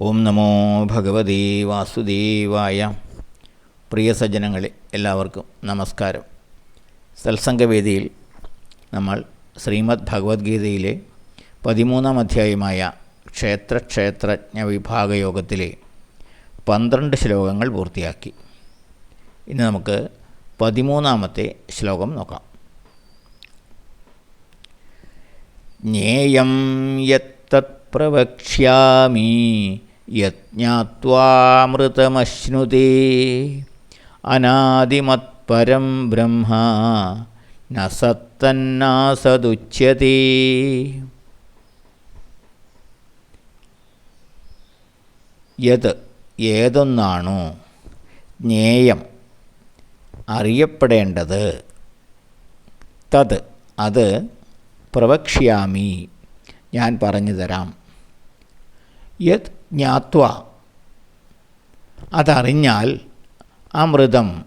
ഓം നമോ ഭഗവതി വാസുദേവായ. പ്രിയ സജ്ജനങ്ങളെ എല്ലാവർക്കും നമസ്കാരം. സത്സംഗവേദിയിൽ നമ്മൾ ശ്രീമദ് ഭഗവത്ഗീതയിലെ പതിമൂന്നാം അധ്യായമായ ക്ഷേത്രക്ഷേത്രജ്ഞ വിഭാഗയോഗത്തിലെ പന്ത്രണ്ട് ശ്ലോകങ്ങൾ പൂർത്തിയാക്കി. ഇനി നമുക്ക് പതിമൂന്നാമത്തെ ശ്ലോകം നോക്കാം. ജ്ഞേയം യത്തത് പ്രവക്ഷ്യാമി യജ്ഞാത്വാമൃതമശ്നുതേ. അനാദിമത്പരം ബ്രഹ്മ ന യത് ഏതൊന്നാണോ ജ്ഞേയം അറിയപ്പെടേണ്ടത് തത് അത് പ്രവക്ഷ്യാമി. ഞാൻ പറഞ്ഞു തരാം. യത് ജ്ഞാത്വ. അതറിഞ്ഞാൽ അമൃതം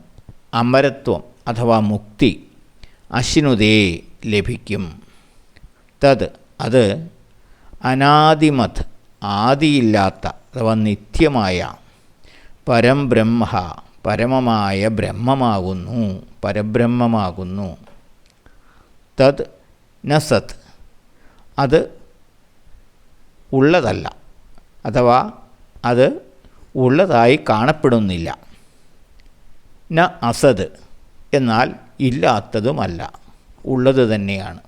അമരത്വം അഥവാ മുക്തി അശ്നുതേ ലഭിക്കും. തത് അത് അനാദിമത് ആദിയില്ലാത്ത അഥവാ നിത്യമായ പരംബ്രഹ്മ പരമമായ ബ്രഹ്മമാകുന്നു പരബ്രഹ്മമാകുന്നു. തത് നസത് അത് ഉള്ളതല്ല. അഥവാ അത് ഉള്ളതായി കാണപ്പെടുന്നില്ല. ന അസത് എന്നാൽ ഇല്ലാത്തതുമല്ല ഉള്ളത് തന്നെയാണ്.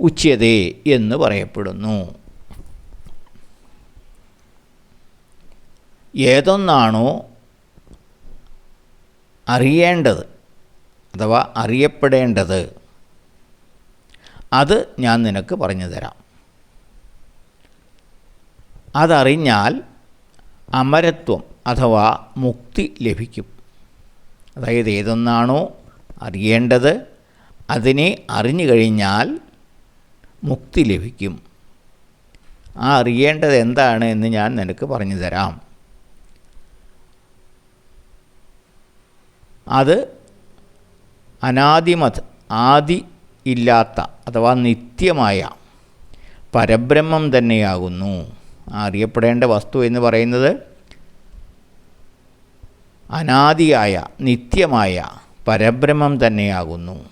ഉച്ചതേ എന്ന് പറയപ്പെടുന്നു. ഏതൊന്നാണോ അറിയേണ്ടത് അഥവാ അറിയപ്പെടേണ്ടത് അത് ഞാൻ നിനക്ക് പറഞ്ഞു തരാം. അതറിഞ്ഞാൽ അമരത്വം അഥവാ മുക്തി ലഭിക്കും. അതായത് ഏതൊന്നാണോ അറിയേണ്ടത് അതിനെ അറിഞ്ഞു കഴിഞ്ഞാൽ മുക്തി ലഭിക്കും. ആ അറിയേണ്ടത് എന്താണ് എന്ന് ഞാൻ നിനക്ക് പറഞ്ഞു തരാം. അത് അനാദിമത് ആദി ഇല്ലാത്ത അഥവാ നിത്യമായ പരബ്രഹ്മം തന്നെയാകുന്നു. ആ അറിയപ്പെടേണ്ട വസ്തു എന്ന് പറയുന്നത് അനാദിയായ നിത്യമായ പരബ്രഹ്മം തന്നെയാകുന്നു.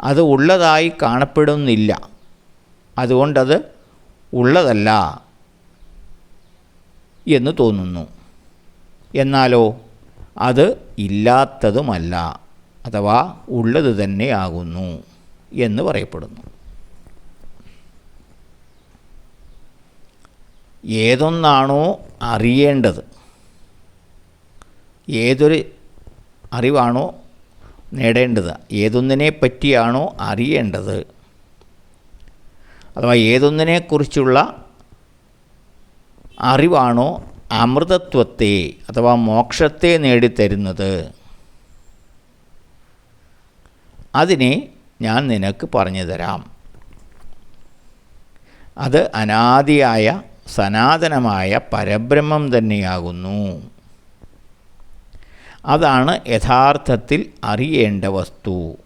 അത് ഉള്ളതായി കാണപ്പെടുന്നില്ല. അതുകൊണ്ടത് ഉള്ളതല്ല എന്ന് തോന്നുന്നു. എന്നാലോ അത് ഇല്ലാത്തതുമല്ല അഥവാ ഉള്ളത് തന്നെയാകുന്നു എന്ന് പറയപ്പെടുന്നു. ഏതൊന്നാണോ അറിയേണ്ടത്. ഏതൊരു അറിവാണോ നേടേണ്ടത്. ഏതൊന്നിനെ പറ്റിയാണോ അറിയേണ്ടത്. അഥവാ ഏതൊന്നിനെക്കുറിച്ചുള്ള അറിവാണോ അമൃതത്വത്തെ അഥവാ മോക്ഷത്തെ നേടിത്തരുന്നത്. അതിനെ ഞാൻ നിനക്ക് പറഞ്ഞു തരാം. അത് അനാദിയായ സനാതനമായ പരബ്രഹ്മം തന്നെയാകുന്നു. അതാണ് യഥാർത്ഥത്തിൽ അറിയേണ്ട വസ്തു.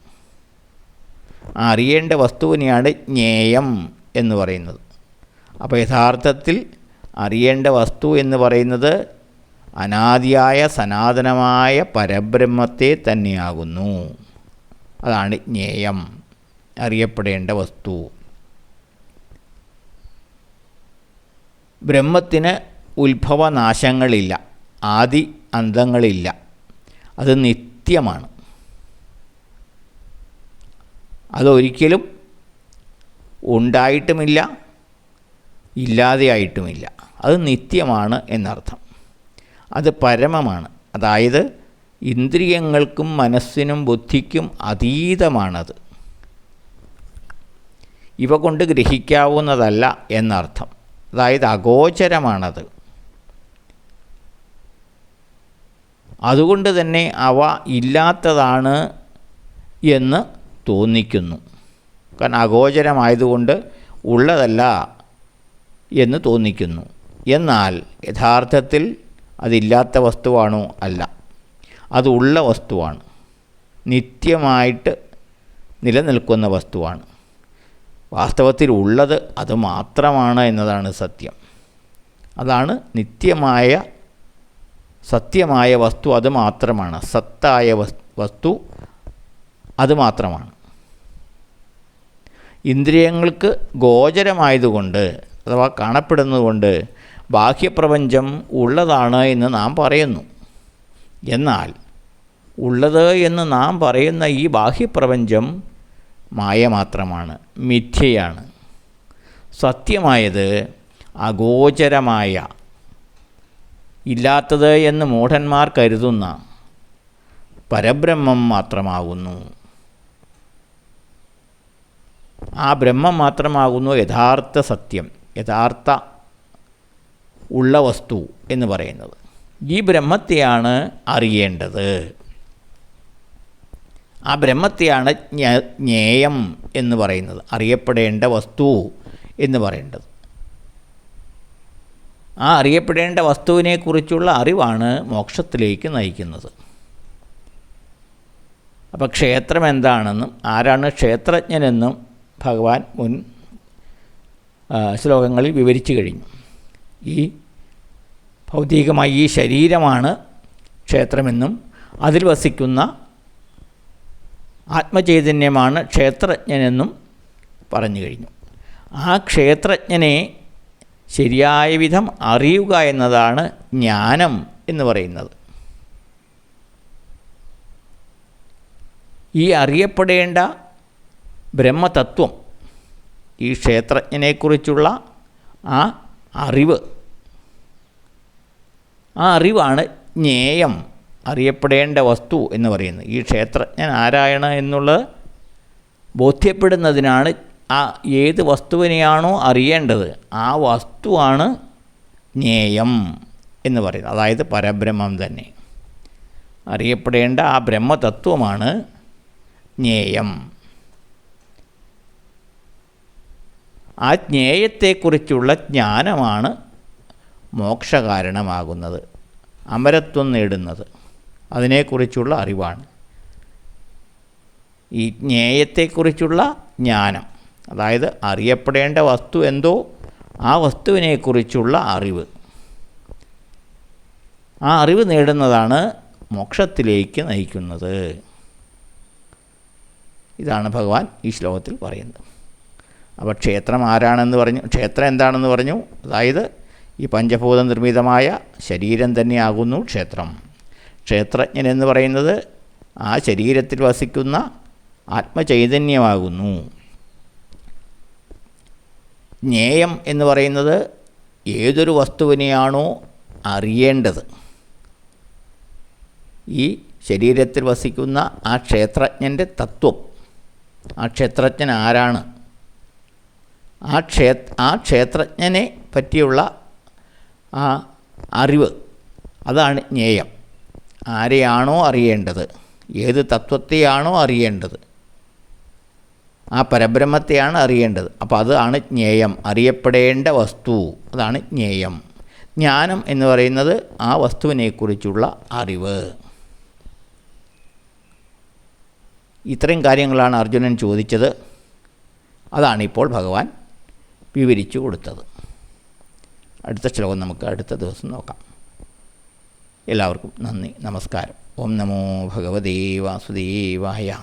ആ അറിയേണ്ട വസ്തുവിനെയാണ് ജ്ഞേയം എന്ന് പറയുന്നത്. അപ്പോൾ യഥാർത്ഥത്തിൽ അറിയേണ്ട വസ്തു എന്ന് പറയുന്നത് അനാദിയായ സനാതനമായ പരബ്രഹ്മത്തെ തന്നെയാകുന്നു. അതാണ് ജ്ഞേയം അറിയപ്പെടേണ്ട വസ്തു. ബ്രഹ്മത്തിന് ഉത്ഭവനാശങ്ങളില്ല ആദി അന്തങ്ങളില്ല അത് നിത്യമാണ്. അതൊരിക്കലും ഉണ്ടായിട്ടുമില്ല ഇല്ലാതെയായിട്ടുമില്ല. അത് നിത്യമാണ് എന്നർത്ഥം. അത് പരമമാണ്. അതായത് ഇന്ദ്രിയങ്ങൾക്കും മനസ്സിനും ബുദ്ധിക്കും അതീതമാണത്. ഇവ കൊണ്ട് ഗ്രഹിക്കാവുന്നതല്ല എന്നർത്ഥം. അതായത് അഗോചരമാണത്. അതുകൊണ്ട് തന്നെ അവ ഇല്ലാത്തതാണ് എന്ന് തോന്നിക്കുന്നു. കാരണം അഗോചരമായതുകൊണ്ട് ഉള്ളതല്ല എന്ന് തോന്നിക്കുന്നു. എന്നാൽ യഥാർത്ഥത്തിൽ അതില്ലാത്ത വസ്തുവാണോ? അല്ല. അതുള്ള വസ്തുവാണ്. നിത്യമായിട്ട് നിലനിൽക്കുന്ന വസ്തുവാണ്. വാസ്തവത്തിൽ ഉള്ളത് അത് മാത്രമാണ് എന്നതാണ് സത്യം. അതാണ് നിത്യമായ സത്യമായ വസ്തു അത് മാത്രമാണ്. സത്തായ വസ്തു അത് മാത്രമാണ്. ഇന്ദ്രിയങ്ങൾക്ക് ഗോചരമായതുകൊണ്ട് അഥവാ കാണപ്പെടുന്നതുകൊണ്ട് ബാഹ്യപ്രപഞ്ചം ഉള്ളതാണ് എന്ന് നാം പറയുന്നു. എന്നാൽ ഉള്ളത് എന്ന് നാം പറയുന്ന ഈ ബാഹ്യപ്രപഞ്ചം മായ മാത്രമാണ് മിഥ്യയാണ്. സത്യമായത് അഗോചരമായ ഇല്ലാത്തത് എന്ന് മൂഢന്മാർ കരുതുന്ന പരബ്രഹ്മം മാത്രമാകുന്നു ആ ബ്രഹ്മം മാത്രമാകുന്നു യഥാർത്ഥ സത്യം യഥാർത്ഥ ഉള്ള വസ്തു എന്ന് പറയുന്നത്. ഈ ബ്രഹ്മത്തെയാണ് അറിയേണ്ടത്. ആ ബ്രഹ്മത്തെയാണ് ജ്ഞേയം എന്ന് പറയുന്നത്. അറിയപ്പെടേണ്ട വസ്തു എന്ന് പറയേണ്ടത്. ആ അറിയപ്പെടേണ്ട വസ്തുവിനെക്കുറിച്ചുള്ള അറിവാണ് മോക്ഷത്തിലേക്ക് നയിക്കുന്നത്. അപ്പോൾ ക്ഷേത്രം എന്താണെന്നും ആരാണ് ക്ഷേത്രജ്ഞനെന്നും ഭഗവാൻ മുൻ ശ്ലോകങ്ങളിൽ വിവരിച്ചു കഴിഞ്ഞു. ഈ ഭൗതികമായി ഈ ശരീരമാണ് ക്ഷേത്രമെന്നും അതിൽ വസിക്കുന്ന ആത്മചൈതന്യമാണ് ക്ഷേത്രജ്ഞനെന്നും പറഞ്ഞു കഴിഞ്ഞു. ആ ക്ഷേത്രജ്ഞനെ ശരിയായ വിധം അറിയുക എന്നതാണ് ജ്ഞാനം എന്ന് പറയുന്നത്. ഈ അറിയപ്പെടേണ്ട ബ്രഹ്മതത്വം ഈ ക്ഷേത്രജ്ഞനെക്കുറിച്ചുള്ള ആ അറിവ് ആ അറിവാണ് ജ്ഞേയം. അറിയപ്പെടേണ്ട വസ്തു എന്ന് പറയുന്നത് ഈ ക്ഷേത്രജ്ഞൻ ആരായണ എന്നുള്ളത് ബോധ്യപ്പെടുന്നതിനാണ് ആ ഏത് വസ്തുവിനെയാണോ അറിയേണ്ടത് ആ വസ്തുവാണ് ജ്ഞേയം എന്ന് പറയുന്നത്. അതായത് പരബ്രഹ്മം തന്നെ. അറിയപ്പെടേണ്ട ആ ബ്രഹ്മതത്വമാണ് ജ്ഞേയം. ആ ജ്ഞേയത്തെക്കുറിച്ചുള്ള ജ്ഞാനമാണ് മോക്ഷകാരണമാകുന്നത് അമരത്വം നേടുന്നത്. അതിനെക്കുറിച്ചുള്ള അറിവാണ്. ഈ ജ്ഞേയത്തെക്കുറിച്ചുള്ള ജ്ഞാനം അതായത് അറിയപ്പെടേണ്ട വസ്തു എന്തോ ആ വസ്തുവിനെക്കുറിച്ചുള്ള അറിവ്. ആ അറിവ് നേടുന്നതാണ് മോക്ഷത്തിലേക്ക് നയിക്കുന്നത്. ഇതാണ് ഭഗവാൻ ഈ ശ്ലോകത്തിൽ പറയുന്നത്. അപ്പോൾ ക്ഷേത്രം ആരാണെന്ന് പറഞ്ഞു ക്ഷേത്രം എന്താണെന്ന് പറഞ്ഞു? അതായത് ഈ പഞ്ചഭൂത നിർമ്മിതമായ ശരീരം തന്നെയാകുന്നു ക്ഷേത്രം. ക്ഷേത്രജ്ഞൻ എന്ന് പറയുന്നത് ആ ശരീരത്തിൽ വസിക്കുന്ന ആത്മചൈതന്യമാകുന്നു. ജ്ഞേയം എന്ന് പറയുന്നത് ഏതൊരു വസ്തുവിനെയാണോ അറിയേണ്ടത്. ഈ ശരീരത്തിൽ വസിക്കുന്ന ആ ക്ഷേത്രജ്ഞന്റെ തത്വം. ആ ക്ഷേത്രജ്ഞൻ ആരാണ്? ആ ക്ഷേ ആ ക്ഷേത്രജ്ഞനെ പറ്റിയുള്ള ആ അറിവ്. അതാണ് ജ്ഞേയം. ആരെയാണോ അറിയേണ്ടത്? ഏത് തത്വത്തെയാണോ അറിയേണ്ടത്? ആ പരബ്രഹ്മത്തെയാണ് അറിയേണ്ടത്. അപ്പോൾ അതാണ് ജ്ഞേയം. അറിയപ്പെടേണ്ട വസ്തു. അതാണ് ജ്ഞേയം. ജ്ഞാനം എന്ന് പറയുന്നത് ആ വസ്തുവിനെക്കുറിച്ചുള്ള അറിവ്. ഇത്രയും കാര്യങ്ങളാണ് അർജുനൻ ചോദിച്ചത്. അതാണിപ്പോൾ ഭഗവാൻ വിവരിച്ചു കൊടുത്തത്. അടുത്ത ശ്ലോകം നമുക്ക് അടുത്ത ദിവസം നോക്കാം. എല്ലാവർക്കും നന്ദി. നമസ്കാരം. ഓം നമോ ഭഗവതേ വാസുദേവായ